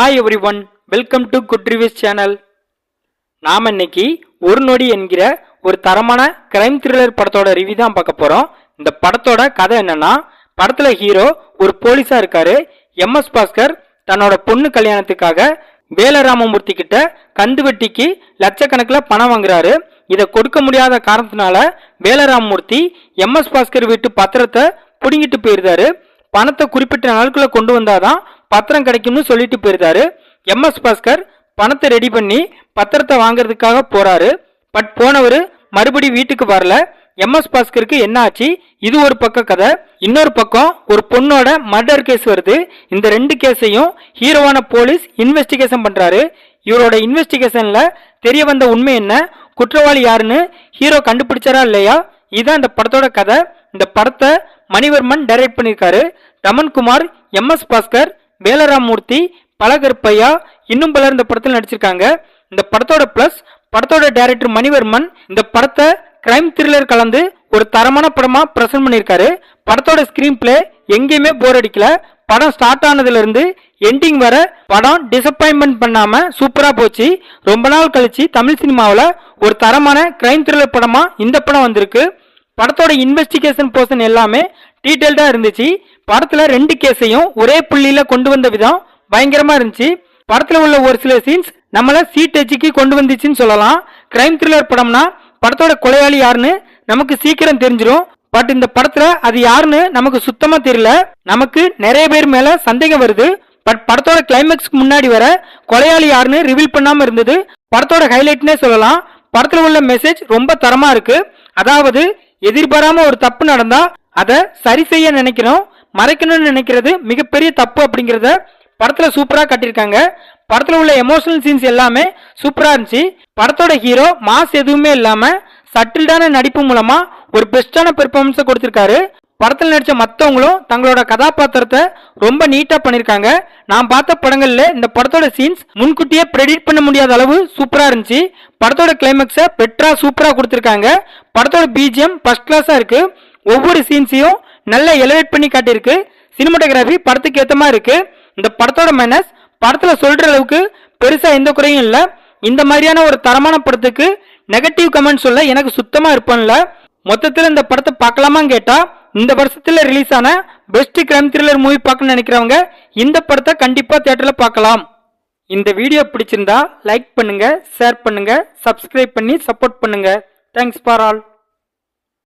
Hi everyone welcome to good reviews channel நாம் இன்னைக்கு ஒரு நொடி என்கிற ஒரு தரமான கிரைம் த்ரில்லர் படத்தோட ரிவ்யூ தான் பார்க்க போகிறோம் இந்த படத்தோட கதை என்னன்னா படத்தில் ஹீரோ ஒரு போலீஸாக இருக்காரு. எம்எஸ் பாஸ்கர் தன்னோட பொண்ணு கல்யாணத்துக்காக வேலராமமூர்த்தி கிட்ட கந்து வெட்டிக்கு லட்சக்கணக்கில் பணம் வாங்குறாரு. இதை கொடுக்க முடியாத காரணத்தினால வேலராமமூர்த்தி எம்எஸ் பாஸ்கர் வீட்டு பத்திரத்தை பிடுங்கிட்டு போயிருந்தாரு. பணத்தை குறிப்பிட்ட நாளுக்குள்ள கொண்டு வந்தாதான் பத்திரம் கிடைக்கும்னு சொல்லிட்டு போயிருந்தாரு எம்எஸ் பாஸ்கர் பணத்தை ரெடி பண்ணி பத்திரத்தை வாங்குறதுக்காக போறாரு. பட் போனவர் மறுபடி வீட்டுக்கு வரல. எம்எஸ் பாஸ்கருக்கு என்ன ஆச்சு? இது ஒரு பக்க கதை. இன்னொரு பக்கம் ஒரு பொண்ணோட மர்டர் கேஸ் வருது. இந்த ரெண்டு கேஸையும் ஹீரோவான போலீஸ் இன்வெஸ்டிகேஷன் பண்றாரு. இவரோட இன்வெஸ்டிகேஷன்ல தெரிய வந்த உண்மை என்ன? குற்றவாளி யாருன்னு ஹீரோ கண்டுபிடிச்சாரா இல்லையா? இதுதான் இந்த படத்தோட கதை. இந்த படத்தை மணிவர்மன் டைரக்ட் பண்ணியிருக்காரு. ரமன்குமார் எம் எஸ் பாஸ்கர் வேலராமூர்த்தி பலகருப்பையா இன்னும் பலர் இந்த படத்தில் நடிச்சிருக்காங்க. இந்த படத்தோட பிளஸ் படத்தோட டைரக்டர் மணிவர்மன் இந்த படத்தை கிரைம் த்ரில்லர் கலந்து ஒரு தரமான படமா பிரசன்ட் பண்ணியிருக்காரு. படத்தோட ஸ்கிரீன் பிளே எங்கேயுமே போர் அடிக்கல. படம் ஸ்டார்ட் ஆனதுல இருந்து எண்டிங் வர படம் டிசப்பாயின்மெண்ட் பண்ணாம சூப்பரா போச்சு. ரொம்ப நாள் கழிச்சு தமிழ் சினிமாவில் ஒரு தரமான கிரைம் த்ரில்லர் படமா இந்த படம் வந்திருக்கு. படத்தோட இன்வெஸ்டிகேஷன் போர்ஷன் எல்லாமே டீட்டெயில்டாக இருந்துச்சு. படத்துல ரெண்டு கேஸையும் ஒரே புள்ளியில கொண்டு வந்த விதம் பயங்கரமா இருந்துச்சு. படத்துல உள்ள ஒரு சில சீன்ஸ் நம்மள சீட் டச்சுக்கு கொண்டு வந்துச்சுன்னு சொல்லலாம். கிரைம் த்ரில்லர் படம்னா படத்தோட கொலையாளி யாருன்னு நமக்கு சீக்கிரம் தெரிஞ்சிடும் பட் இந்த படத்துல அது யாருன்னு நமக்கு சுத்தமா தெரியல. நமக்கு நிறைய பேர் மேல சந்தேகம் வருது. பட் படத்தோட கிளைமேக்ஸ்க்கு முன்னாடி வர கொலையாளி யாருன்னு ரிவீல் பண்ணாம இருந்தது படத்தோட ஹைலைட்னே சொல்லலாம். படத்துல உள்ள மெசேஜ் ரொம்ப தரமா இருக்கு. அதாவது எதிர்பாராம ஒரு தப்பு நடந்தா அதை சரி செய்ய நினைக்கிறோம். மறைக்கணும்னு நினைக்கிறது மிகப்பெரிய தப்பு அப்படிங்கிறத படத்தில் சூப்பராக காட்டியிருக்காங்க. படத்தில் உள்ள எமோஷனல் சீன்ஸ் எல்லாமே சூப்பராக இருந்துச்சு. படத்தோட ஹீரோ மாஸ் எதுவுமே இல்லாமல் சட்டில்டான நடிப்பு மூலமாக ஒரு பெஸ்டான பெர்ஃபார்மன்ஸை கொடுத்துருக்காரு. படத்தில் நடித்த மற்றவங்களும் தங்களோட கதாபாத்திரத்தை ரொம்ப நீட்டாக பண்ணியிருக்காங்க. நான் பார்த்த படங்களில் இந்த படத்தோட சீன்ஸ் முன்கூட்டியே ப்ரெடிட் பண்ண முடியாத அளவு சூப்பராக இருந்துச்சு. படத்தோட கிளைமேக்ஸை பெட்ரா சூப்பராக கொடுத்துருக்காங்க. படத்தோட பிஜிஎம் ஃபர்ஸ்ட் கிளாஸாக இருக்குது ஒவ்வொரு சீன்ஸையும் நல்லா எலிவேட் பண்ணி காட்டியிருக்கு. சினிமோட்டோகிராஃபி படத்துக்கு ஏற்ற மாதிரி இருக்கு. இந்த படத்தோட மைனஸ் படத்தில் சொல்ற அளவுக்கு பெருசாக எந்த குறையும் இல்லை. இந்த மாதிரியான ஒரு தரமான படத்துக்கு நெகட்டிவ் கமெண்ட் சொல்ல எனக்கு சுத்தமாக இருப்பேன்ல மொத்தத்தில் இந்த படத்தை பார்க்கலாமான்னு கேட்டால் இந்த வருஷத்தில் ரிலீஸ் ஆன பெஸ்ட் கிரைம் த்ரில்லர் மூவி பார்க்கணும்னு நினைக்கிறவங்க இந்த படத்தை கண்டிப்பாக தேட்டரில் பார்க்கலாம். இந்த வீடியோ பிடிச்சிருந்தா லைக் பண்ணுங்கள் ஷேர் பண்ணுங்கள் சப்ஸ்கிரைப் பண்ணி சப்போர்ட் பண்ணுங்கள் தேங்க்ஸ் ஃபார் ஆல்